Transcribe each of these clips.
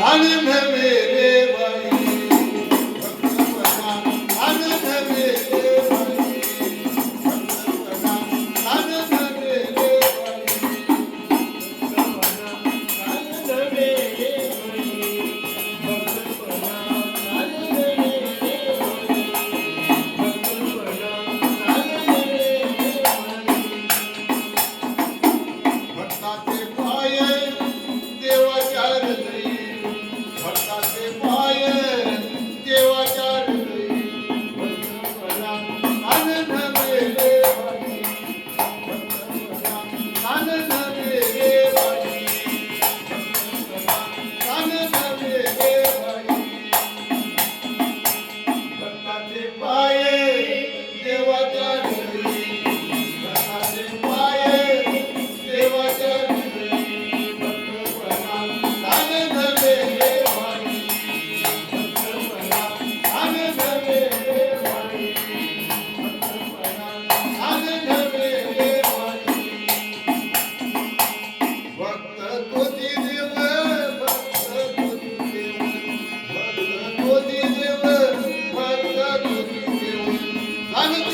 Halim Hemi மனது 많은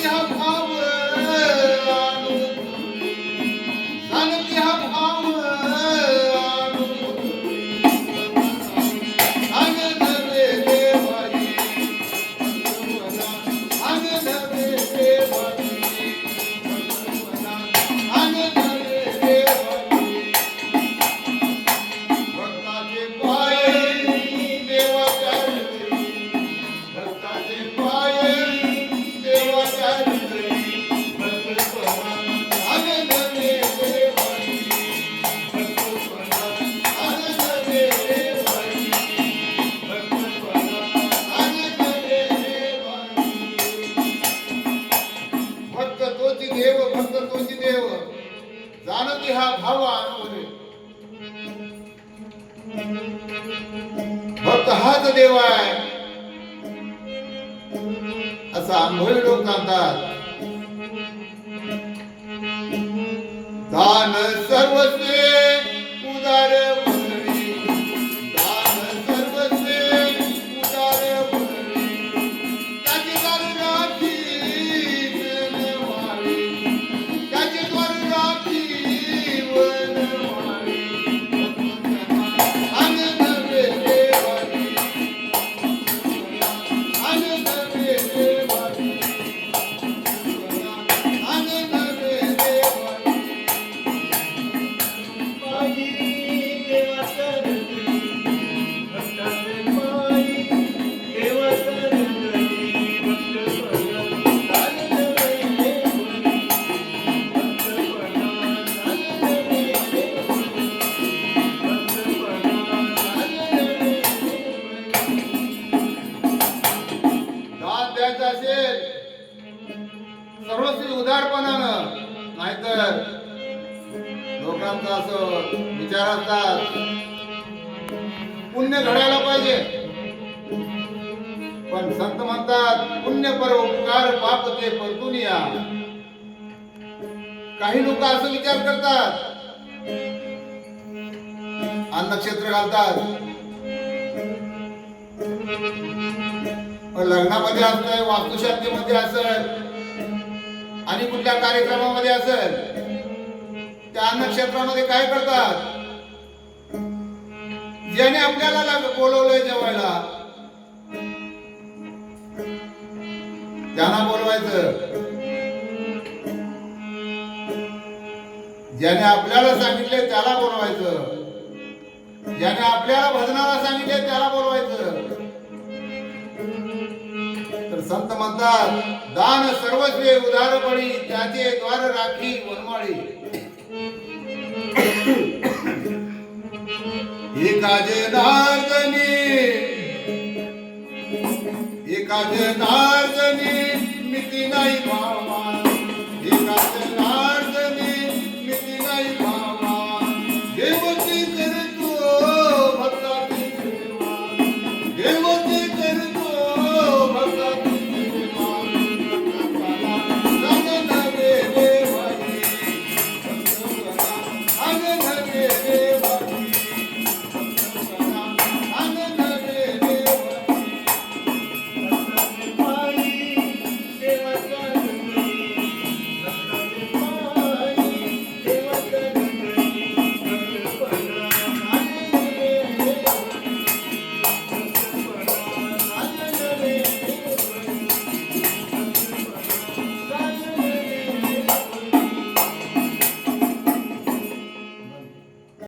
जाणती भाव अनुभवे भक्त हाच देव आहे. असं आंघोळी लोक सांगतात दान सर्वस्वी. नाहीतर लोकांचा असं विचार असतात. पुण्य घडायला पाहिजे. पण संत म्हणतात पुण्य पर उपकार पाप ते परतून या काही लोक असं विचार करतात. अन्नक्षेत्र घालतात. पण लग्नामध्ये असतंय वास्तुशास्त्रीमध्ये असं आणि कुठल्या कार्यक्रमामध्ये असेल त्या अन्नक्षेत्रामध्ये काय करतात? ज्याने आपल्याला बोलवलंय जेवायला त्यांना बोलवायचं ज्याने आपल्याला सांगितले त्याला बोलवायचं ज्याने आपल्याला भजनाला सांगितले त्याला संत म्हणतात दान सर्वस्वे उदार पडी त्याचे द्वार राखी वनमाळी. एकाचे धारणी एकाचे धारणी मिती नाही भावा एकाचे मिती नाही yeah, yeah.